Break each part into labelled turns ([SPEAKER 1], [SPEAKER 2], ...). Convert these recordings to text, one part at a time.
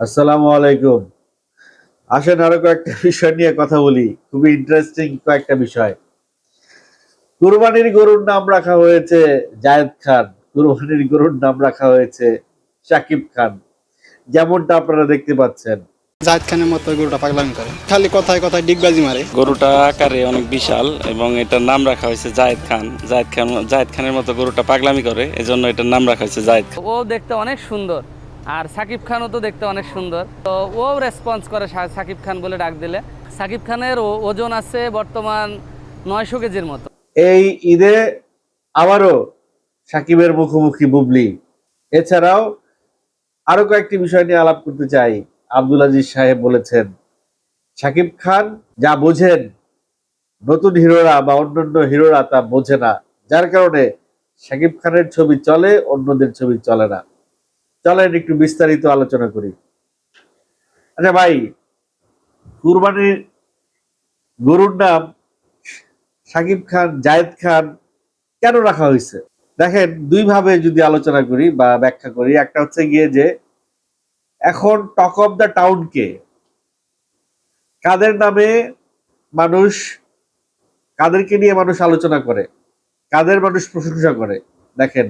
[SPEAKER 1] আসসালামু আলাইকুম। আসেন আরও কয়েকটা বিষয় নিয়ে কথা বলি। খুবই ইন্টারেস্টিং কয়েকটা বিষয়। কুরবানির গরুর নাম রাখা হয়েছে জায়েদ খান। কুরবানির গরুর নাম রাখা হয়েছে শাকিব খান। যেমনটা আপনারা দেখতে পাচ্ছেন।
[SPEAKER 2] জাহিদ খানের মতো গরুটা পাগলামি করে। খালি কথায় কথায় ডিগবাজি মারে।
[SPEAKER 3] গরুটা আকারে অনেক বিশাল এবং এটার নাম রাখা হয়েছে জায়েদ খান। জায়েদ খান জায়েদ খানের মতো গরুটা পাগলামি করে। এজন্য এটার নাম রাখা হয়েছে জায়েদ খান।
[SPEAKER 4] ও দেখতে অনেক সুন্দর। আর সাকিব খানও তো দেখতে অনেক সুন্দর। তো ও রেসপন্স করে সাকিব খান বলে ডাক দিলে। সাকিব খানের ওজন আছে বর্তমান নয়শো কেজির মতো।
[SPEAKER 1] এই ঈদে আবারও সাকিবের মুখোমুখি বুবলি। এছাড়াও আরও কয়েকটি বিষয় নিয়ে আলাপ করতে চাই। আব্দুল আজিজ সাহেব বলেছেন, সাকিব খান যা বোঝেন, নতুন হিরোরা বা অন্যান্য হিরোরা তা বোঝে না। যার কারণে সাকিব খানের ছবি চলে, অন্যদের ছবি চলে না। চলেন একটু বিস্তারিত আলোচনা করি। আচ্ছা ভাই, কুরবানির গরুর নাম সাকিব খান, জায়েদ খান কেন রাখা হয়েছে? দেখেন দুই ভাবে যদি আলোচনা করি বা ব্যাখ্যা করি, একটা হচ্ছে গিয়ে যে এখন টক অফ দ্য টাউন কে? কাদের নামে মানুষ, কাদেরকে নিয়ে মানুষ আলোচনা করে? কাদের মানুষ প্রশংসা করে? দেখেন,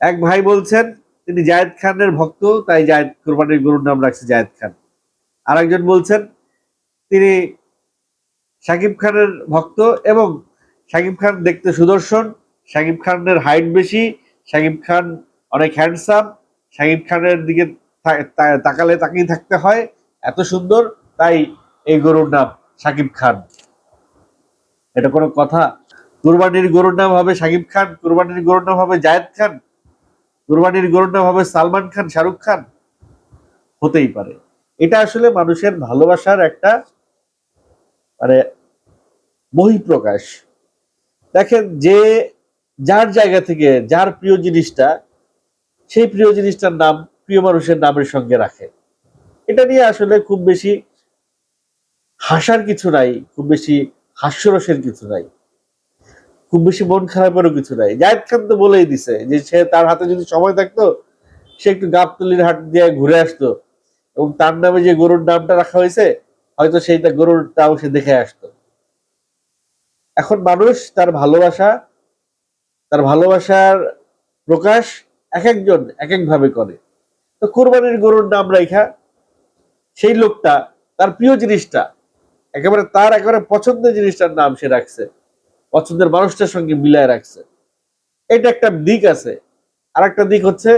[SPEAKER 1] এক ভাই বলছেন তিনি জায়েদ খানের ভক্ত, তাই জায়েদ কোরবানির গরুর নাম রাখছে জায়েদ খান। আরেকজন বলছেন, তিনি শাকিব খানের ভক্ত এবং শাকিব খান দেখতে সুদর্শন, শাকিব খানের হাইট বেশি, শাকিব খান অনেক হ্যান্ডসাম শাকিব খানের দিকে তাকালে তাকিয়ে থাকতে হয়, এত সুন্দর, তাই এই গরুর নাম শাকিব খান। এটা কোনো কথা। কুরবানির গরুর নাম হবে শাকিব খান, কুরবানির গরুর নাম হবে জায়েদ খান কুরবানির নাম হবে সালমান খান, শাহরুখ খান? হতেই পারে। এটা আসলে মানুষের ভালোবাসার একটা মানে বহিঃপ্রকাশ। দেখেন যে, যার জায়গা থেকে, যার প্রিয় জিনিসটা, সেই প্রিয় জিনিসটার নাম, প্রিয় মানুষের নামের সঙ্গে রাখে। এটা নিয়ে আসলে খুব বেশি হাসার কিছু নাই, খুব বেশি হাস্যরসের কিছু নাই। খুব বেশি মন খারাপেরও কিছু নাই। জায়দ খান তো বলেই দিছে যে সে তার হাতে যদি সময় থাকতো, সে একটু গাবতলির হাট দিয়ে ঘুরে আসতো এবং তার নামে যে গরুর নামটা রাখা হয়েছে, হয়তো সেইটা গরুরটাও সে দেখে আসতো। এখন মানুষ তার ভালোবাসা, তার ভালোবাসার প্রকাশ এক একজন এক এক ভাবে করে। তো কোরবানির গরুর নাম রাখা সেই লোকটা, তার প্রিয় জিনিসটা, একেবারে তার একেবারে পছন্দের জিনিসটার নাম সে রাখছে। পছন্দের মানুষটার সঙ্গে মিলায় রাখছে। এটা একটা দিক আছে। আর একটা দিক হচ্ছে,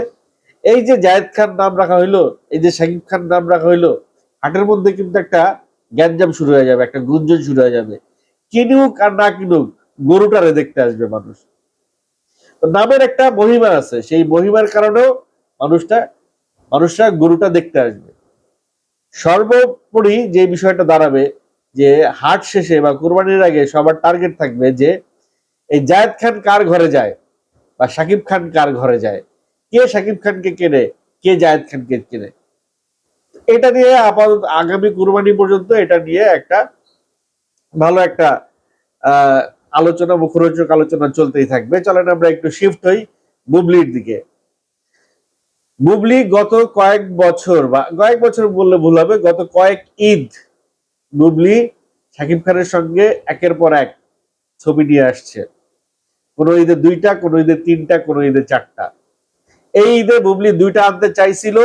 [SPEAKER 1] এই যে জায়েদ খান নাম রাখা হইল, এই যে শাকিব খান নাম রাখা হইল, হাটের মধ্যে কিন্তু একটা গ্যাঞ্জাম শুরু হয়ে যাবে, একটা গুঞ্জন শুরু হয়ে যাবে। কিনুক আর না কিনুক, গরুটারে দেখতে আসবে মানুষ। তো নামের একটা মহিমা আছে, সেই মহিমার কারণেও মানুষটা, মানুষরা গরুটা দেখতে আসবে। সর্বোপরি যে বিষয়টা দাঁড়াবে যে হাট শেষে বা কোরবানির আগে সবার টার্গেট থাকবে যে এই জায়েদ খান কার ঘরে যায় বা শাকিব খান কার ঘরে যায়? কে শাকিব খানকে কেনে? কে জায়েদ খানকে কেনে? এটা নিয়ে আপাতত আগামী কুরবানি পর্যন্ত এটা নিয়ে একটা ভালো একটা আলোচনা, মুখরোচক আলোচনা চলতেই থাকবে। চলেন আমরা একটু শিফট হই বুবলির দিকে। বুবলি গত কয়েক বছর বা কয়েক বছর বললে ভুল হবে, গত কয়েক ঈদ বুবলি শাকিব খানের সঙ্গে একের পর এক ছবি নিয়ে আসছে। কোন ঈদে দুইটা, কোন ঈদে তিনটা, কোন ঈদে চারটা। এই ঈদে বুবলি দুইটা আনতে চাইছিল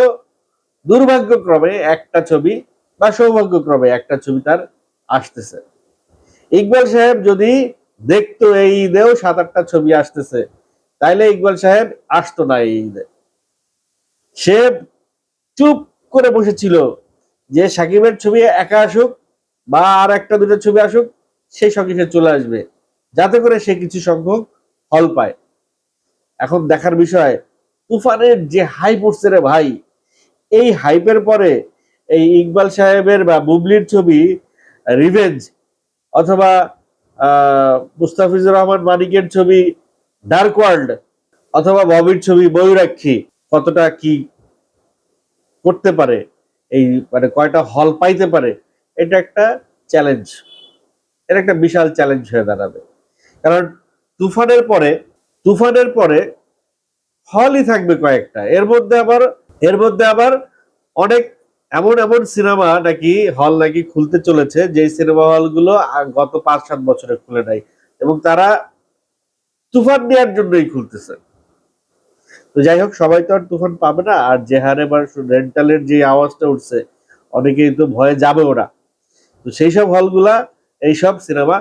[SPEAKER 1] দুর্ভাগ্যক্রমে একটা ছবি বা সৌভাগ্যক্রমে একটা ছবি তার আসতেছে। ইকবাল সাহেব যদি দেখতো এই ঈদেও সাত, আটটা ছবি আসতেছে, তাইলে ইকবাল সাহেব আসতো না এই ঈদে। সে চুপ করে বসেছিল যে সাকিবের ছবি একা আসুক বা আর একটা দুটো ছবি আসুক, সেই সঙ্গে সে চলে আসবে। যাতে করে সে কিছু সংখ্যক ফল পায়। এখন দেখার বিষয়, তুফানের যে হাই পড়ছে রে ভাই, এই হাইপের পরে এই ইকবাল সাহেবের বা বুবলির ছবি রিভেঞ্জ অথবা মুস্তাফিজুর রহমান মানিকের ছবি ডার্ক ওয়ার্ল্ড অথবা ববির ছবি, বৈরাক্ষী, কতটা কি করতে পারে, এই মানে কয়টা হল পাইতে পারে এটা একটা চ্যালেঞ্জ এটা একটা বিশাল চ্যালেঞ্জ হয়ে দাঁড়াবে। কারণ তুফানের পরে তুফানের পরে হলই থাকবে কয়েকটা। এর মধ্যে আবার, এর মধ্যে আবার অনেক এমন এমন সিনেমা নাকি হল নাকি খুলতে চলেছে যে সিনেমা হলগুলো গত পাঁচ সাত বছরে খুলে নাই। এবং তারা তুফান নেওয়ার জন্যই খুলতেছে। তো যাই হোক, সবাই তো আর তুফান পাবে না। আর যে হারে রেন্টালের যে আওয়াজটা উঠছে, অনেকেই তো ভয়ে যাবে ওরা তো সেই সব হলগুলা এইসব সিনেমা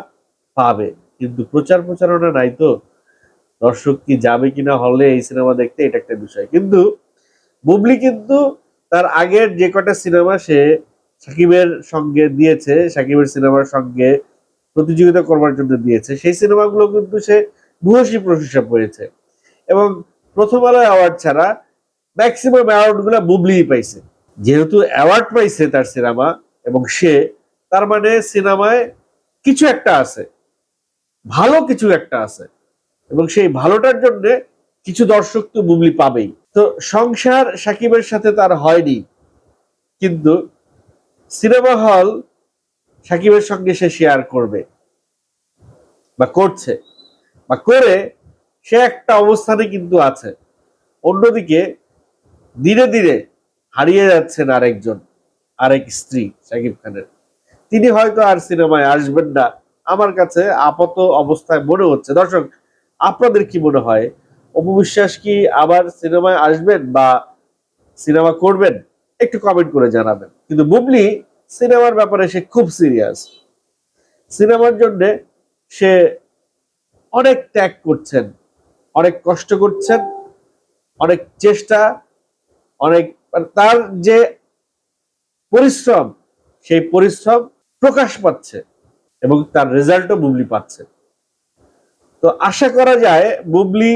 [SPEAKER 1] পাবে। কিন্তু প্রচার প্রচারণা নাই তো। দর্শক কি যাবে কিনা হলে এই সিনেমা দেখতে, এটা একটা বিষয়। কিন্তু বুবলি কিন্তু তার আগের যে কটা সিনেমা সে সাকিবের সঙ্গে দিয়েছে, সাকিবের সিনেমার সঙ্গে প্রতিযোগিতা করবার জন্য দিয়েছে, সেই সিনেমাগুলো কিন্তু সে ভূয়সী প্রশংসা পেয়েছে। এবং প্রথম আলো অ্যাওয়ার্ড ছাড়া ম্যাক্সিমাম অ্যাওয়ার্ডগুলা বুবলিই পাইছে। যেহেতু অ্যাওয়ার্ড পাইছে তার সিনেমা, এবং সে তার মানে সিনেমায় কিছু একটা আছে, ভালো কিছু একটা আছে, এবং সেই ভালোটার জন্য কিছু দর্শক তো বুবলি পাবেই। তো সংসার সাকিবের সাথে তার হয়নি, কিন্তু সিনেমা হল সাকিবের সঙ্গে সে শেয়ার করবে, বা করছে, বা করে সে একটা অবস্থানে কিন্তু আছে। অন্যদিকে ধীরে ধীরে হারিয়ে যাচ্ছেন আরেকজন, আরেক স্ত্রী সাকিব খানের। তিনি হয়তো আর সিনেমায় আসবেন না। আমার কাছে আপাত অবস্থায় মনে হচ্ছে। দর্শক, আপনাদের কি মনে হয়? অপবিশ্বাস কি আবার সিনেমায় আসবেন বা সিনেমা করবেন? একটু কমেন্ট করে জানাবেন। কিন্তু বুবলি, সিনেমার ব্যাপারে সে খুব সিরিয়াস সিনেমার জন্য সে অনেক ত্যাগ করছেন, অনেক কষ্ট করছেন, অনেক চেষ্টা, অনেক তার যে পরিশ্রম, সেই পরিশ্রম প্রকাশ পাচ্ছে এবং তার রেজাল্টও বুবলি পাচ্ছে। তো আশা করা যায় বুবলি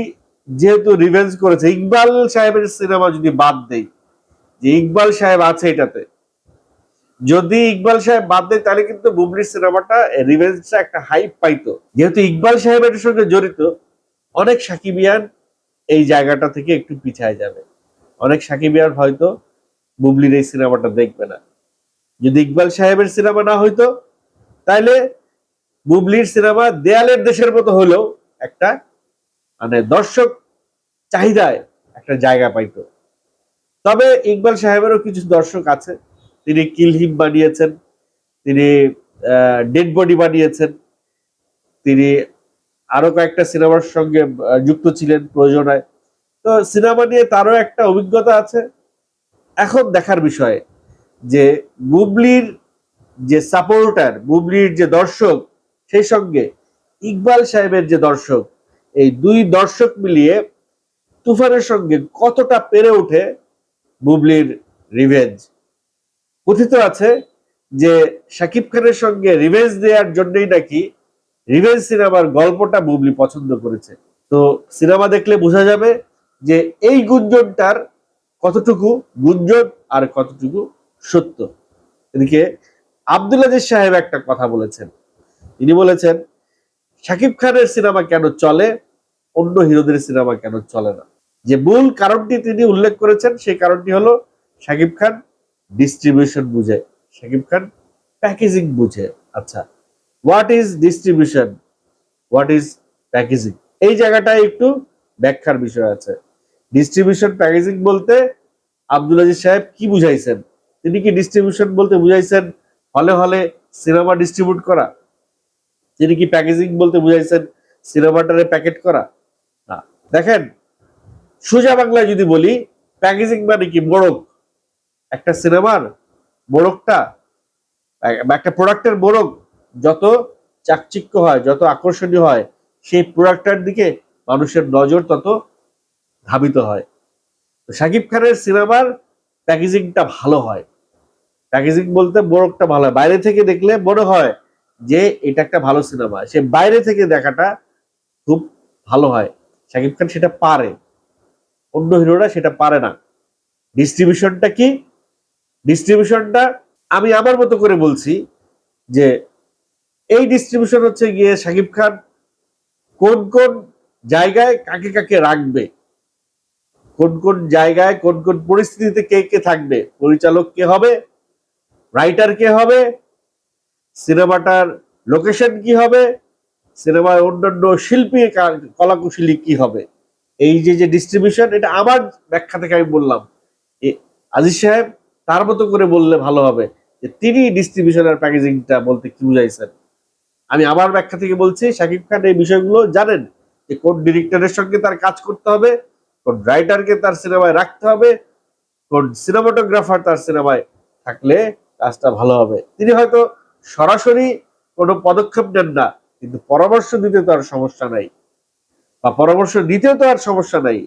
[SPEAKER 1] যেহেতু রিভেঞ্জ করেছে, ইকবাল সাহেবের সিনেমা যদি বাদ দেই, যে ইকবাল সাহেব আছে এটাতে, যদি ইকবাল সাহেব বাদ দেয়, তাহলে কিন্তু বুবলির সিনেমাটা রিভেঞ্জটা একটা হাইপ পাইতো। যেহেতু ইকবাল সাহেবের সঙ্গে জড়িত, অনেক সাকিবিয়ান এই জায়গাটা থেকে একটু পিছায় যাবে। অনেক সাকিবিয়ান হয়তো বুবলির এই সিনেমাটা দেখবে না। যদি ইকবাল সাহেবের সিনেমা না হইতো, তাইলে বুবলির সিনেমা দেয়ালের দেশের মতো হলেও একটা মানে দর্শক চাহিদায় একটা জায়গা পাইতো। তবে ইকবাল সাহেবেরও কিছু দর্শক আছে। তিনি কিলহিম বানিয়েছেন, তিনি ডেড বডি বানিয়েছেন, তিনি আরও কয়েকটা সিনেমার সঙ্গে যুক্ত ছিলেন প্রয়োজনায়। তো সিনেমা নিয়ে তারও একটা অভিজ্ঞতা আছে। এখন দেখার বিষয় যে বুবলির যে সাপোর্টার বুবলির যে দর্শক, সেই সঙ্গে ইকবাল সাহেবের যে দর্শক, এই দুই দর্শক মিলিয়ে তুফানের সঙ্গে কতটা পেরে ওঠে বুবলির রিভেঞ্জ কথিত আছে যে শাকিব খানের সঙ্গে রিভেঞ্জ দেওয়ার জন্যই নাকি রিভেঞ্জ সিনেমার গল্পটা বুবলি পছন্দ করেছে। তো সিনেমা দেখলে বোঝা যাবে যে এই গুঞ্জনটার কতটুকু গুঞ্জন আর কতটুকু সত্য। এদিকে আব্দুল সাহেব একটা কথা বলেছেন। তিনি বলেছেন, শাকিব খানের সিনেমা কেন চলে, অন্য হিরোদের সিনেমা কেন চলে না? যে মূল কারণটি তিনি উল্লেখ করেছেন, সেই কারণটি হলো শাকিব খান ডিস্ট্রিবিউশন বুঝে, শাকিব খান প্যাকেজিং বুঝে। আচ্ছা what is distribution what is packaging এই জায়গাটায় একটু ব্যাখ্যার বিষয় আছে। ডিস্ট্রিবিউশন প্যাকেজিং বলতে আব্দুল আজিজ সাহেব কি বুঝাইছেন? তিনি কি ডিস্ট্রিবিউশন বলতে বুঝাইছেন? হলে হলে সিনেমা ডিস্ট্রিবিউট করা। তিনি কি প্যাকেজিং বলতে বুঝাইছেন? সিনেমাটারে প্যাকেট করা? না। দেখেন, সোজা বাংলায় যদি বলি প্যাকেজিং মানে কি? মোড়ক। একটা সিনেমার মোড়কটা, একটা প্রোডাক্টের মোড়ক যত চাকচিক্য হয়, যত আকর্ষণীয় হয়, সেই প্রোডাক্টটার দিকে মানুষের নজর তত ধাবিত হয়। তো খানের সিনেমার প্যাকেজিংটা ভালো হয়। প্যাকেজিং বলতে মোড়কটা ভালো হয়। বাইরে থেকে দেখলে মনে হয় যে এটা একটা ভালো সিনেমা। সে বাইরে থেকে দেখাটা খুব ভালো হয়। শাকিব খান সেটা পারে। অন্য হিরোরা সেটা পারে না। ডিস্ট্রিবিউশনটা কি? ডিস্ট্রিবিউশনটা আমি আমার মতো করে বলছি যে এই ডিস্ট্রিবিউশন হচ্ছে গিয়ে শাকিব খান কোন কোন জায়গায় কাকে কাকে রাখবে? কোন কোন জায়গায় কোন কোন পরিস্থিতিতে কে কে থাকবে? পরিচালক কে হবে? রাইটার কে হবে? সিনেমাটার লোকেশন কি হবে? সিনেমার অন্যান্য শিল্পী কলাকুশলী কি হবে? এই যে যে ডিস্ট্রিবিউশন এটা আমার ব্যাখ্যা থেকে আমি বললাম। আজিজ সাহেব, তার মতো করে বললে ভালো হবে যে তিনি ডিস্ট্রিবিউশন আর প্যাকেজিংটা বলতে কি বুঝাইছেন? আমি আমার ব্যাখ্যা থেকে বলছি, শাকিব খান এই বিষয়গুলো জানেন যে কোন ডিরেক্টরের সঙ্গে তার কাজ করতে হবে, কোন রাইটারকে তার সিনেমায় রাখতে হবে, কোন সিনেমাটোগ্রাফার তার সিনেমায় থাকলে কাজটা ভালো হবে। তিনি হয়তো সরাসরি কোনো পদক্ষেপ নেন না, কিন্তু পরামর্শ দিতে তো আর সমস্যা নাই। বা পরামর্শ দিতেও তো আর সমস্যা নাই।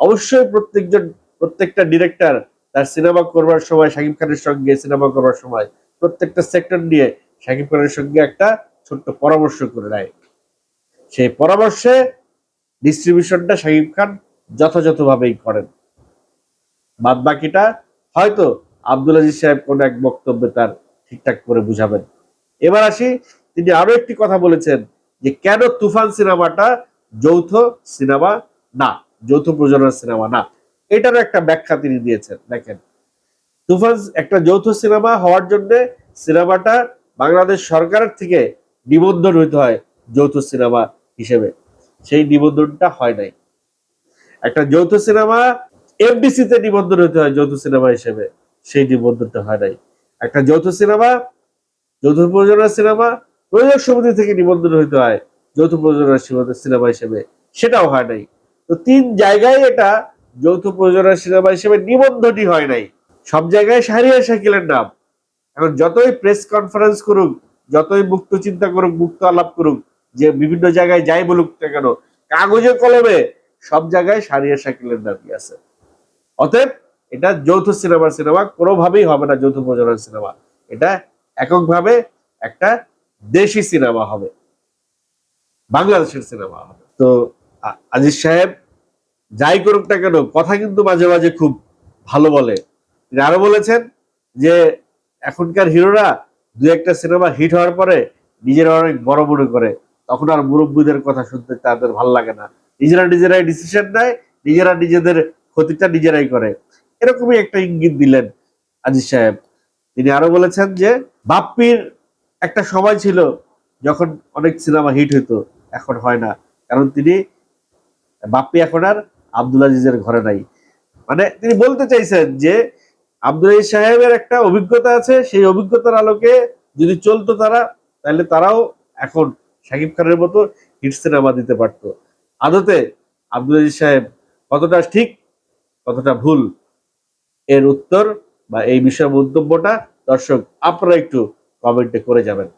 [SPEAKER 1] অবশ্যই প্রত্যেকজন, প্রত্যেকটা ডিরেক্টর তার সিনেমা করবার সময়, শাকিব খানের সঙ্গে সিনেমা করবার সময়, প্রত্যেকটা সেক্টর নিয়ে শাকিব খানের সঙ্গে একটা ছোট্ট পরামর্শ করে নেয়। সেই পরামর্শে ডিস্ট্রিবিউশনটা শাকিব খান যথাযথভাবেই করেন। বাদ বাকিটা হয়তো আব্দুল আজিজ সাহেব কোন এক বক্তব্যে তার ঠিকঠাক করে বুঝাবেন। এবার আসি, তিনি আরও একটি কথা বলেছেন যে কেন তুফান সিনেমাটা যৌথ সিনেমা না, যৌথ প্রযোজনার সিনেমা না। এটারও একটা ব্যাখ্যা তিনি দিয়েছেন, দেখেন। তুফান একটা যৌথ সিনেমা হওয়ার জন্য সিনেমাটা বাংলাদেশ সরকারের থেকে নিবন্ধন হইতে হয় যৌথ সিনেমা হিসেবে। সেই নিবন্ধনটা হয় নাই। একটা যৌথ সিনেমা এফডিসি তে নিবন্ধন হতে হয় যৌথ সিনেমা হিসেবে। সেই নিবন্ধনটা হয় নাই। একটা যৌথ সিনেমা, যৌথ প্রযোজনা সিনেমা, প্রযোজক সমিতি থেকে নিবন্ধন হতে হয় যৌথ প্রযোজনা সিনেমা হিসেবে। সেটাও হয় নাই। তো তিন জায়গায় এটা যৌথ প্রযোজনা সিনেমা হিসেবে নিবন্ধনই হয় নাই। সব জায়গায় শাহরিয়ার শাকিলের নাম। এখন যতই প্রেস কনফারেন্স করুক, যতই মুক্ত চিন্তা করুক, মুক্ত আলাপ করুক, যে বিভিন্ন জায়গায় যাই বলুক না কেন, কাগজে কলমে সব জায়গায় শাহরিয়ার শাকিলের নামই আছে। অতএব এটা যৌথ সিনেমার সিনেমা কোনোভাবেই হবে না যৌথ প্রযোজনার সিনেমা। এটা এককভাবে একটা দেশি সিনেমা হবে। বাংলাদেশের সিনেমা হবে। তো আজিজ সাহেব, যাই করুক না কেন, কথা কিন্তু মাঝে মাঝে খুব ভালো বলে। তিনি আরও বলেছেন যে, এখনকার হিরোরা দু একটা সিনেমা হিট হওয়ার পরে নিজেরা অনেক বড় মনে করে। তখন আর মুরব্বীদের কথা শুনতে তাদের ভালো লাগে না। নিজেরা নিজেরাই ডিসিশন নেয়, নিজেরা নিজেদের ক্ষতিটা নিজেরাই করে। এরকমই একটা ইঙ্গিত দিলেন আজিজ সাহেব। তিনি আরও বলেছেন যে, বাপ্পির একটা সময় ছিল যখন অনেক সিনেমা হিট হতো এখন হয় না। কারণ তিনি, বাপ্পি এখন আর আব্দুল আজিজের ঘরে নাই। মানে তিনি বলতে চাইছেন যে, আব্দুল আজিজ সাহেবের একটা অভিজ্ঞতা আছে, সেই অভিজ্ঞতার আলোকে যদি চলতো তারা, তাহলে তারাও এখন শাকিব খানের মতো হিট সিনেমা দিতে পারতো। আদতে আব্দুল আজিজ সাহেব, কতটা ঠিক, কতটা ভুল এর উত্তর বা এই বিষয়ে মন্তব্যটা দর্শক আপনারা একটু কমেন্টে করে যাবেন।